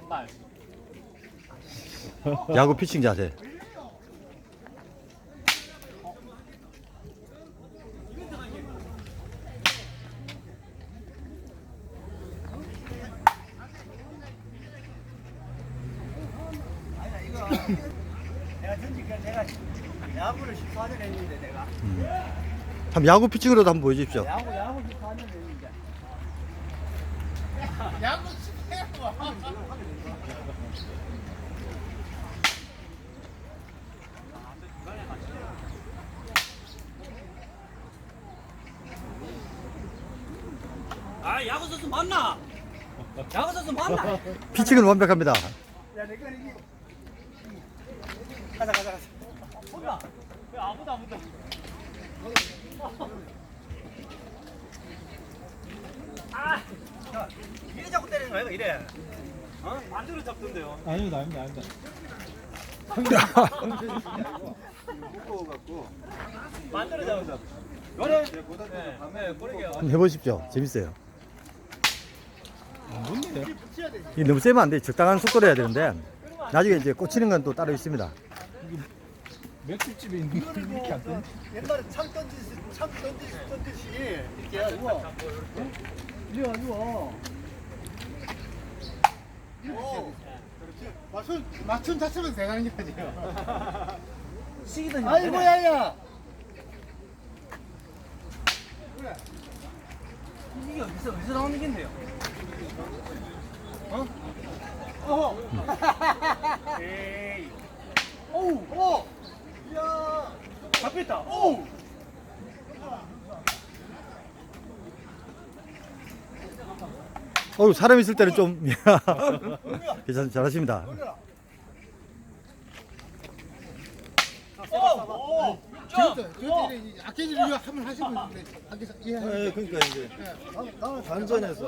한발 야구 피칭 자세. 내가 전직 내가 야구를 14년 했는데 내가 참 야구 피칭으로도 한번 보여주십시오. 야구 야구 14년 했는데 아 야구 선수 맞나? 야구 선수 맞나? 피칭은 완벽합니다. 야 내가 이기 가자 가자 가자 본다 왜 아무도 안 본다 야, 이래 자꾸 때리는 거야 이래 어? 만두를 잡던데요 아닙니다, 아닙니다, 아닙니다. 무거워 갖고 만두를 잡는다 그래 네, 네 꼬리게 한번 해보십시오. 재밌어요. 안 좋네요. 이 너무 세면 안 돼. 적당한 속도로 해야 되는데 나중에 이제 꽂히는 건 또 따로 있습니다. 맥주집에 있는 걸 이렇게 안 돼. 옛날에 창 던지듯이 창 던지듯이 던지듯이 이렇게 해가지고 이래 가지고 맞춘, 맞춘 자체면 대단한 게 아니에요. 시기던 아이고 야야. 이게 어디서 어디서 나오는 겐데요? 어허. 에이 오우. 오 이야. 잡혔다. 오우 어우 사람 있을 때는 좀 괜찮 잘하십니다. 아끼지 이거 한번 하시면 아끼서 예. 네, 그러니까 이제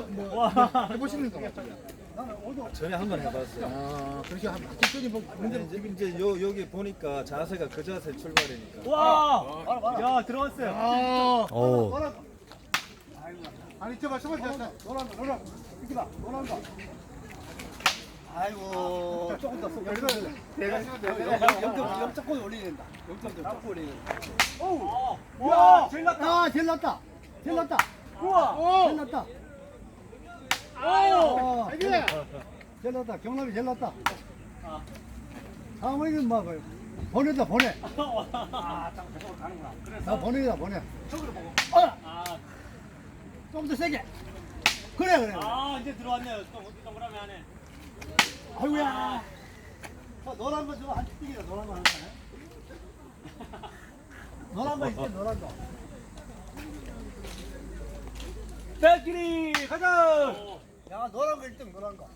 뭐 해보시는 거 같아요. 전에 한번 해봤어요. 아, 그렇게 한 아끼더니 뭐 근데 이제, 이제 요 여기 보니까 자세가 그 자세 출발이니까. 와! 야 들어갔어요 아, 오 노란다 아니 저 말씀을 드렸다. 노란다 노란다 이기다 노란다 아이고 조금 더 쏘. 여기서 내가 영점 영점권 올리는다. 영점 잡고 올리는다. 오! 야, 와! 제일 낫다 아, 제일 낫다. 제일 낫다. 우와! 제일 낫다. 오! 어, 제일 낫다. 경남이 제일 낫다. 상황이는 막 보내다 보내. 아, 딱 저쪽으로 가는구나 그래서 나 보내다 보내. 저기로 아, 아, 좀 더 세게. 그래 그래. 아 이제 들어왔네요 동- 동그라미 안에 아이고야. 어, 노란 거 저거 한 띠기다 노란 거한 칸에. 노란 거 있지 노란 거. 백길이 가자 야 노란 거 1등 노란 거.